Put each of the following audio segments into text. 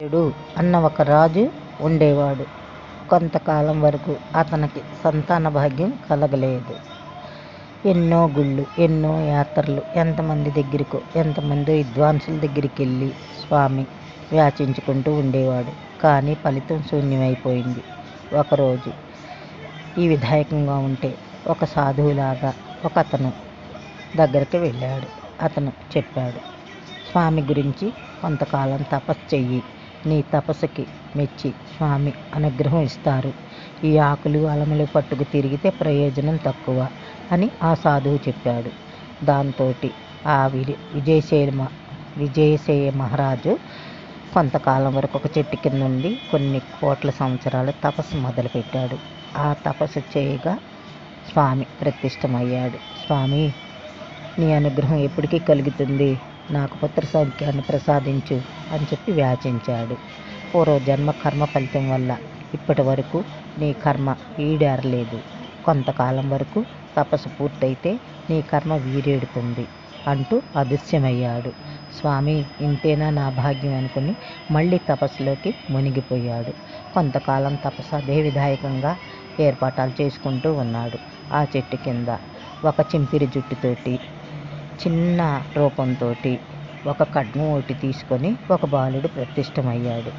ఏడు అన్న ఒక రాజు ఉండేవాడు. కొంతకాలం వరకు అతనికి సంతాన భాగ్యం కలగలేదు. ఎన్నో గుళ్ళు ఎన్నో యాత్రలు ఎంతమంది దగ్గరకు ఎంతమంది విద్వాంసుల దగ్గరికి వెళ్ళి స్వామి వ్యాచించుకుంటూ ఉండేవాడు. కానీ ఫలితం శూన్యమైపోయింది. ఒకరోజు ఈ విధాయకంగా ఉంటే ఒక సాధువులాగా ఒక అతను దగ్గరికి వెళ్ళాడు. అతను చెప్పాడు స్వామి గురించి కొంతకాలం తపస్సు చెయ్యి. నీ తపస్సుకి మెచ్చి స్వామి అనుగ్రహం ఇస్తారు. ఈ ఆకులు అలములు పట్టుకు తిరిగితే ప్రయోజనం తక్కువ అని ఆ సాధువు చెప్పాడు. దాంతో ఆ విజయ విజయశేయ మహారాజు కొంతకాలం వరకు ఒక చెట్టు కింద ఉండి కొన్ని కోట్ల సంవత్సరాలు తపస్సు మొదలుపెట్టాడు. ఆ తపస్సు చేయగా స్వామి ప్రతిష్టమయ్యాడు. స్వామి నీ అనుగ్రహం ఎప్పటికీ కలుగుతుంది. నాకు పుత్ర సౌఖ్యాన్ని ప్రసాదించు అని చెప్పి వ్యాచించాడు. పూర్వజన్మ కర్మ ఫలితం వల్ల ఇప్పటి వరకు నీ కర్మ ఈడేరలేదు. కొంతకాలం వరకు తపస్సు పూర్తయితే నీ కర్మ వీరేడుతుంది అంటూ అదృశ్యమయ్యాడు. స్వామి ఇంతేనా నా భాగ్యం అనుకుని మళ్ళీ తపస్సులోకి మునిగిపోయాడు. కొంతకాలం తపస్సు అదే విధాయకంగా ఏర్పాటాలు చేసుకుంటూ ఉన్నాడు ఆ చెట్టు కింద. ఒక చింపిరి జుట్టుతోటి చిన్న రూపంతో ఒక ఖడ్గం ఒకటి తీసుకొని ఒక బాలుడు ప్రతిష్టమయ్యాడు.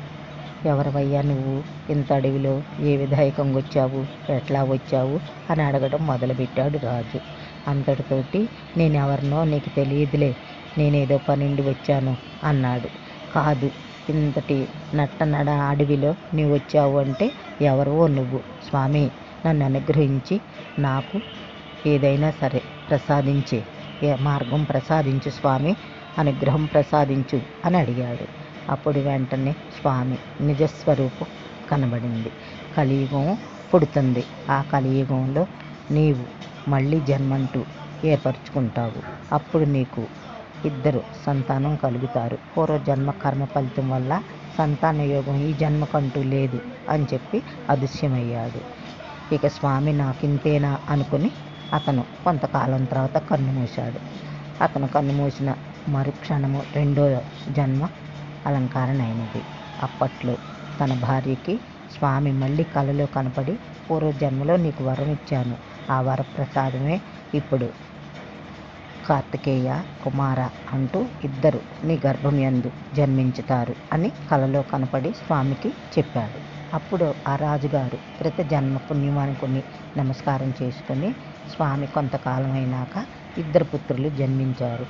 ఎవరివయ్యా నువ్వు? ఇంత అడవిలో ఏ విధాయకంగా వచ్చావు? ఎట్లా వచ్చావు? అని అడగడం మొదలుపెట్టాడు రాజు. అంతటితోటి నేను ఎవరినో నీకు తెలియదులే నేనేదో పనిండి వచ్చాను అన్నాడు. కాదు ఇంతటి నట్ట నడ అడవిలో నీవు వచ్చావు అంటే ఎవరో నువ్వు. స్వామి నన్ను అనుగ్రహించి నాకు ఏదైనా సరే ప్రసాదించే. మార్గం ప్రసాదించు స్వామి అనుగ్రహం ప్రసాదించు అని అడిగాడు. అప్పుడు వెంటనే స్వామి నిజస్వరూపం కనబడింది. కలియుగం పుడుతుంది. ఆ కలియుగంలో నీవు మళ్ళీ జన్మంటూ ఏర్పరచుకుంటావు. అప్పుడు నీకు ఇద్దరు సంతానం కలుగుతారు. పూర్వజన్మ కర్మ ఫలితం వల్ల సంతాన యోగం ఈ జన్మకంటూ లేదు అని చెప్పి అదృశ్యమయ్యాడు. ఇక స్వామి నాకింతేనా అనుకుని అతను కొంతకాలం తర్వాత కన్ను మూశాడు. అతను కన్ను మూసిన మరుక్షణము రెండో జన్మ అలంకారమైనది. అప్పట్లో తన భార్యకి స్వామి మళ్ళీ కలలో కనపడి పూర్వజన్మలో నీకు వరం ఇచ్చాను. ఆ వరప్రసాదమే ఇప్పుడు కార్తికేయ కుమార అంటూ ఇద్దరు నీ గర్భం యందు జన్మించుతారు అని కలలో కనపడి స్వామికి చెప్పాడు. అప్పుడు ఆ రాజుగారు ప్రతి జన్మ పుణ్యం అనుకుని నమస్కారం చేసుకుని స్వామి కొంతకాలం అయినాక ఇద్దరు పుత్రులు జన్మించారు.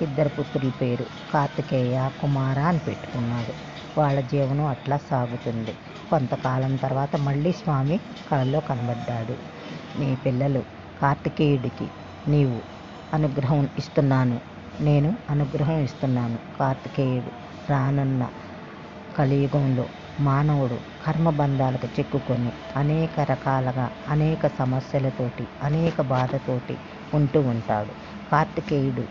ఇద్దరు పుత్రుల పేరు కార్తికేయ కుమార అని పెట్టుకున్నాడు. వాళ్ళ జీవనం అట్లా సాగుతుంది. కొంతకాలం తర్వాత మళ్ళీ స్వామి కళలో కనబడ్డాడు. నీ పిల్లలు కార్తికేయుడికి నీవు అనుగ్రహం ఇస్తున్నాను. నేను అనుగ్రహం ఇస్తున్నాను. కార్తికేయుడు రానున్న కలియుగంలో మానవుడు కర్మబంధాలకు చిక్కుకొని అనేక రకాలుగా అనేక సమస్యలతోటి అనేక బాధతోటి ఉంటూ ఉంటాడు. కార్తికేయుడు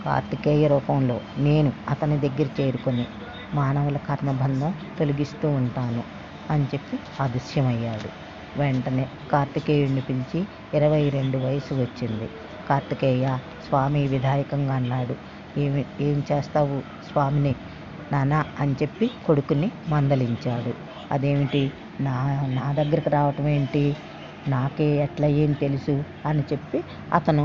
కార్తికేయ రూపంలో నేను అతని దగ్గర చేరుకొని మానవుల కర్మబంధం తొలగిస్తూ ఉంటాను అని చెప్పి అదృశ్యమయ్యాడు వెంటనే కార్తికేయుడిని పిలిచి ఇరవై రెండు వయసు వచ్చింది. కార్తికేయ స్వామి విధాయకంగా అన్నాడు. ఏమి ఏం చేస్తావు స్వామిని? నానా అని చెప్పి కొడుకుని మందలించాడు. అదేమిటి? నా నా దగ్గరికి రావటం ఏంటి? నాకే ఎట్లా ఏం తెలుసు? అని చెప్పి అతను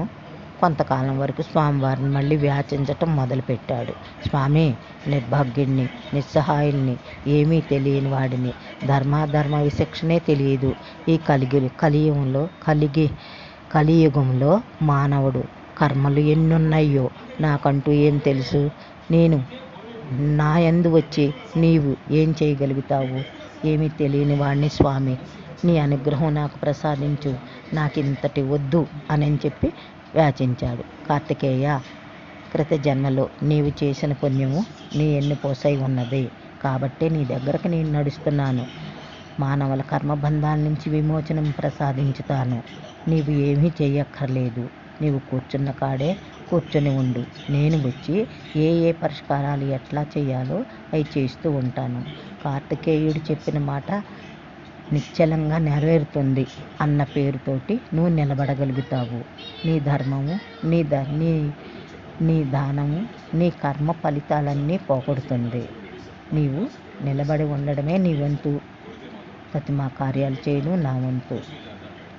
కొంతకాలం వరకు స్వామివారిని మళ్ళీ వ్యాచించటం మొదలుపెట్టాడు. స్వామి నిర్భాగ్యుడిని నిస్సహాయుల్ని ఏమీ తెలియని వాడిని. ధర్మాధర్మ విశిక్షణే తెలియదు. ఈ కలిగి కలియుగంలో కలిగి కలియుగంలో మానవుడు కర్మలు ఎన్నున్నాయో నాకంటూ ఏం తెలుసు? నేను నా యందు వచ్చి నీవు ఏం చేయగలుగుతావు? ఏమీ తెలియని వాడిని స్వామి నీ అనుగ్రహం నాకు ప్రసాదించు. నాకు ఇంతటి వద్దు అని చెప్పి యాచించాడు కార్తికేయ క్రిత జన్మలో నీవు చేసిన పుణ్యము నీ ఎన్ని పోసై ఉన్నది. కాబట్టి నీ దగ్గరకు నేను నడుస్తున్నాను. మానవుల కర్మబంధాల నుంచి విమోచనం ప్రసాదించుతాను. నీవు ఏమీ చేయక్కర్లేదు నీవు కూర్చున్న కాడే కూర్చొని ఉండు. నేను వచ్చి ఏ ఏ పరిష్కారాలు ఎట్లా చేయాలో అవి చేస్తూ ఉంటాను. కార్తికేయుడు చెప్పిన మాట నిశ్చలంగా నెరవేరుతుంది అన్న పేరుతోటి నువ్వు నిలబడగలుగుతావు. నీ ధర్మము నీ ద నీ నీ దానము నీ కర్మ ఫలితాలన్నీ పోగొడుతుంది. నీవు నిలబడి ఉండడమే నీ వంతు. ప్రతిమా కార్యాలు చేయడం నా వంతు.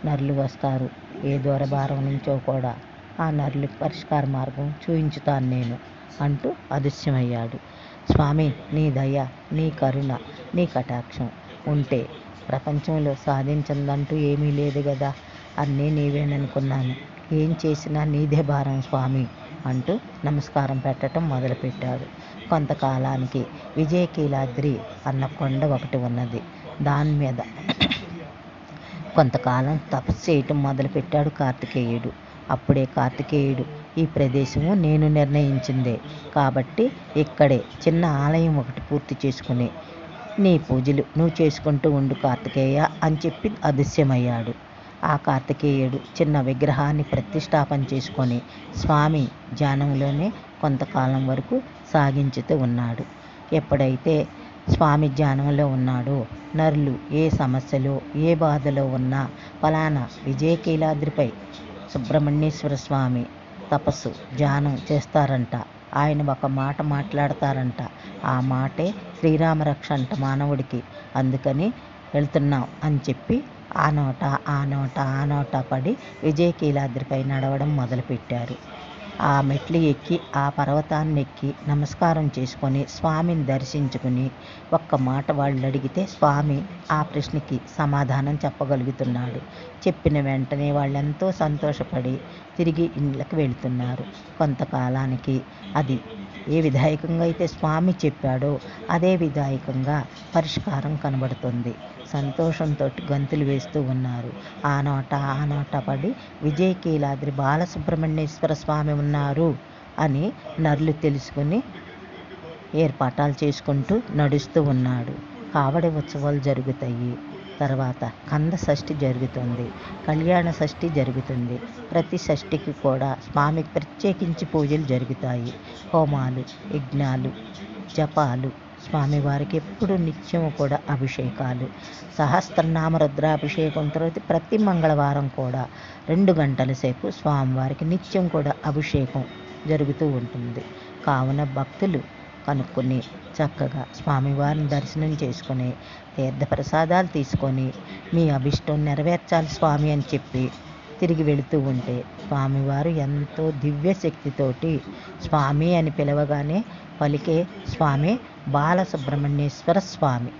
నరులు వస్తారు. ఏ దూరభారం నుంచో కూడా ఆ నరులకు పరిష్కార మార్గం చూయించుతాను నేను అంటూ అదృశ్యమయ్యాడు. స్వామి నీ దయ నీ కరుణ నీ కటాక్షం ఉంటే ప్రపంచంలో సాధించిందంటూ ఏమీ లేదు కదా అన్నీ నీవేననుకున్నాను. ఏం చేసినా నీదే భారం స్వామి అంటూ నమస్కారం పెట్టడం మొదలుపెట్టాడు. కొంతకాలానికి విజయకీలాద్రి అన్న కొండ ఒకటి ఉన్నది. దాని మీద కొంతకాలం తపస్సు చేయటం మొదలుపెట్టాడు కార్తికేయుడు. అప్పుడే కార్తికేయుడు ఈ ప్రదేశము నేను నిర్ణయించిందే. కాబట్టి ఇక్కడే చిన్న ఆలయం ఒకటి పూర్తి చేసుకుని నీ పూజలు నువ్వు చేసుకుంటూ ఉండు కార్తికేయ అని చెప్పి అదృశ్యమయ్యాడు. ఆ కార్తికేయుడు చిన్న విగ్రహాన్ని ప్రతిష్టాపన చేసుకొని స్వామి ధ్యానంలోనే కొంతకాలం వరకు సాగించుతూ ఉన్నాడు. ఎప్పుడైతే స్వామి ధ్యానంలో ఉన్నాడో నరులు ఏ సమస్యలో ఏ బాధలో ఉన్నా ఫలానా విజయకీలాద్రిపై సుబ్రహ్మణ్యేశ్వర స్వామి తపస్సు ధ్యానం చేస్తారంట. ఆయన ఒక మాట మాట్లాడతారంట. ఆ మాటే శ్రీరామరక్ష అంట మానవుడికి. అందుకని వెళ్తున్నాం అని చెప్పి ఆ నోట ఆ నోట ఆ నోట పడి విజయకీలాద్రిపై నడవడం మొదలుపెట్టారు. ఆ మెట్లు ఎక్కి ఆ పర్వతాన్ని ఎక్కి నమస్కారం చేసుకొని స్వామిని దర్శించుకుని ఒక్క మాట వాళ్ళు అడిగితే స్వామి ఆ ప్రశ్నకి సమాధానం చెప్పగలుగుతున్నాడు. చెప్పిన వెంటనే వాళ్ళెంతో సంతోషపడి తిరిగి ఇండ్లకు వెళుతున్నారు. కొంతకాలానికి అది ఏ విధాయకంగా అయితే స్వామి చెప్పాడో అదే విధాయకంగా పరిష్కారం కనబడుతుంది. సంతోషంతో గంతులు వేస్తూ ఉన్నారు. ఆ నోట ఆ నోట పడి విజయకీలాద్రి బాలసుబ్రహ్మణ్యేశ్వర స్వామి ఉన్నారు అని నర్లు తెలుసుకుని ఏర్పాటాలు చేసుకుంటూ నడుస్తూ ఉన్నాడు. కావడి ఉత్సవాలు జరుగుతాయి. తర్వాత కంద షష్ఠి జరుగుతుంది. కళ్యాణ షష్ఠి జరుగుతుంది. ప్రతి షష్ఠికి కూడా స్వామికి ప్రత్యేకించి పూజలు జరుగుతాయి. హోమాలు యజ్ఞాలు జపాలు స్వామివారికి ఎప్పుడు నిత్యము కూడా అభిషేకాలు. సహస్రనామ రుద్రాభిషేకం తర్వాత ప్రతి మంగళవారం కూడా రెండు గంటల సేపు స్వామివారికి నిత్యం కూడా అభిషేకం జరుగుతూ ఉంటుంది. కావున భక్తులు కనుక్కొని చక్కగా స్వామివారిని దర్శనం చేసుకొని తీర్థప్రసాదాలు తీసుకొని మీ అభిష్టం నెరవేర్చాలి స్వామి అని చెప్పి తిరిగి వెళుతూ ఉంటే స్వామివారు ఎంతో దివ్యశక్తితోటి స్వామి అని పిలవగానే పలికే స్వామి బాలసుబ్రహ్మణ్యేశ్వర స్వామి.